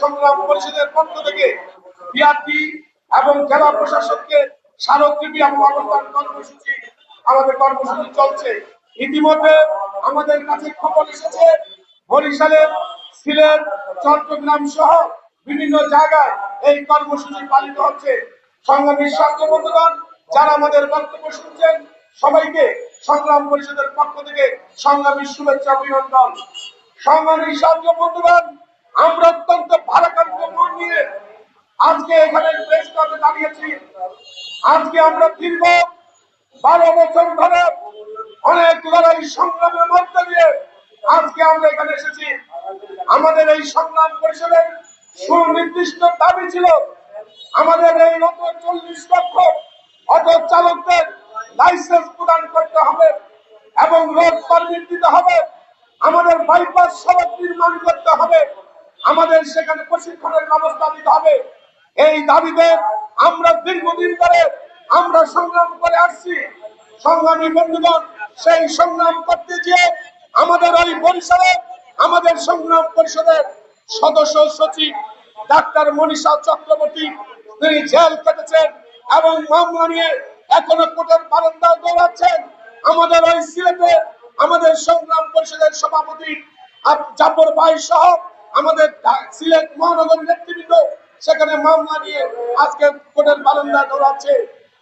সংগ্রাম পরিষদের পক্ষ থেকে বিআরটি এবং জেলা প্রশাসককে স্মারকলিপি এবং অবস্থান কর্মসূচি আমাদের কর্মসূচি চলছে। ইতিমধ্যে আমাদের কাছে খবর এসেছে বরিশালের সিলেট, চট্টগ্রাম সহ বিভিন্ন জায়গায় এই কর্মসূচি পালিত হচ্ছে। সংগ্রামী ছাত্র বন্ধুগণ, যারা আমাদের বক্তব্য শুনছেন, সবাইকে সংগ্রাম পরিষদের পক্ষ থেকে সংগ্রামী শুভেচ্ছা অভিনন্দন। সংগ্রামী ছাত্র বন্ধুগণ আমরা অত্যন্ত ভারাক্রান্ত মন নিয়ে আজকে এখানে প্রেস ক্লাবে দাঁড়িয়েছি। আজকে আমরা দীর্ঘ বারো বছর ধরে অনেক লড়াই সংগ্রামের মধ্যে দিয়ে। আজকে আমরা এখানে এসেছি। আমাদের এই সংগ্রাম পরিষদের সুনির্দিষ্ট দাবি ছিল, আমাদের এই অত চল্লিশ লক্ষ অটো চালকদের লাইসেন্স প্রদান করতে হবে এবং রোড পারমিট দিতে হবে। আমাদের বাইপাস সড়ক নির্মাণ করতে হবে। আমাদের সেখানে প্রশিক্ষণের ব্যবস্থা দিতে হবে। এই দাবিতে আমরা দীর্ঘদিন ধরে আমরা সংগ্রাম করে আসছি। সংগ্রামী বন্ধুগণ, সেই সংগ্রাম করতে গিয়ে আমাদের ওই পরিসরে, আমাদের সংগ্রাম পরিষদের সদস্য সচিব ডাক্তার মনীষা চক্রবর্তী, তিনি জেল কেটেছেন এবং মামলা নিয়ে এখনও কোর্টের বারান্দায় দৌড়াচ্ছেন। আমাদের ওই সিলেটে আমাদের সংগ্রাম পরিষদের সভাপতি জাফর ভাই সহ আমাদের সিলেট মহানগর নেতৃবৃন্দ, সেখানে মামলা নিয়ে আজকে কোর্টের বারান্দায় দৌড়াচ্ছে।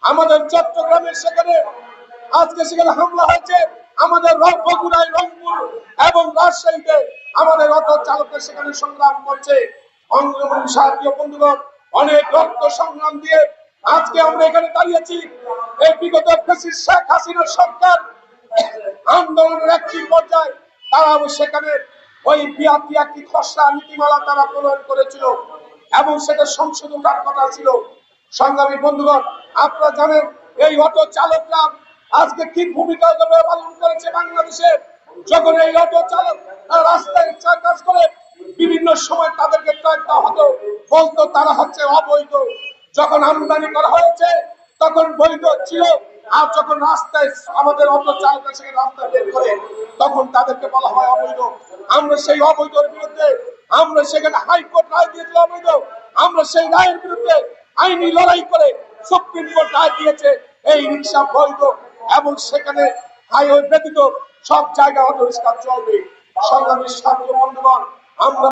আমাদের চট্টগ্রামের সেখানে আজকে সেখানে হামলা হয়েছে। আমাদের বগুড়ায় রংপুর এবং রাজশাহীতে আমাদের অটো চালকের সেখানে সংগ্রাম করছে। সাহায্য অনেক রক্ত সংগ্রাম দিয়ে আজকে আমরা এখানে দাঁড়িয়েছি। এই বিগত শেখ হাসিনার সরকার আন্দোলনের একটি পর্যায়ে তারা সেখানে ওই একটি খসড়া নীতিমালা তারা প্রণয়ন করেছিল? এবং সেটা সংশোধনটার কথা ছিল। সংগ্রামী বন্ধুগণ, আপনারা জানেন, এই অটো চালকরা আজকে কি ভূমিকা পালন করেছে বাংলাদেশে? যখন এই অটো চালক রাস্তায় কাজ করে, বিভিন্ন সময় তাদেরকে হতো, বলতো তারা হচ্ছে অবৈধ। যখন আমদানি করা হয়েছে, তখন বৈধ ছিল। আর যখন রাস্তায় আমাদের অটো চালক সেখানে রাস্তা বের করে, তখন তাদেরকে বলা হয় অবৈধ। আমরা সেই অবৈধের বিরুদ্ধে, আমরা সেখানে হাইকোর্ট রায় দিয়েছিল অবৈধ। আমরা সেই রায়ের বিরুদ্ধে আইনি লড়াই করে সুপ্রিম কোর্ট রায় দিয়েছে, এই রিক্সা বৈধ এবং সেখানে হাইওয়ে ব্যতীত সব জায়গায় অটো রিক্সা চলবে। সংগ্রামী ছাত্র বন্ধুগণ, আমরা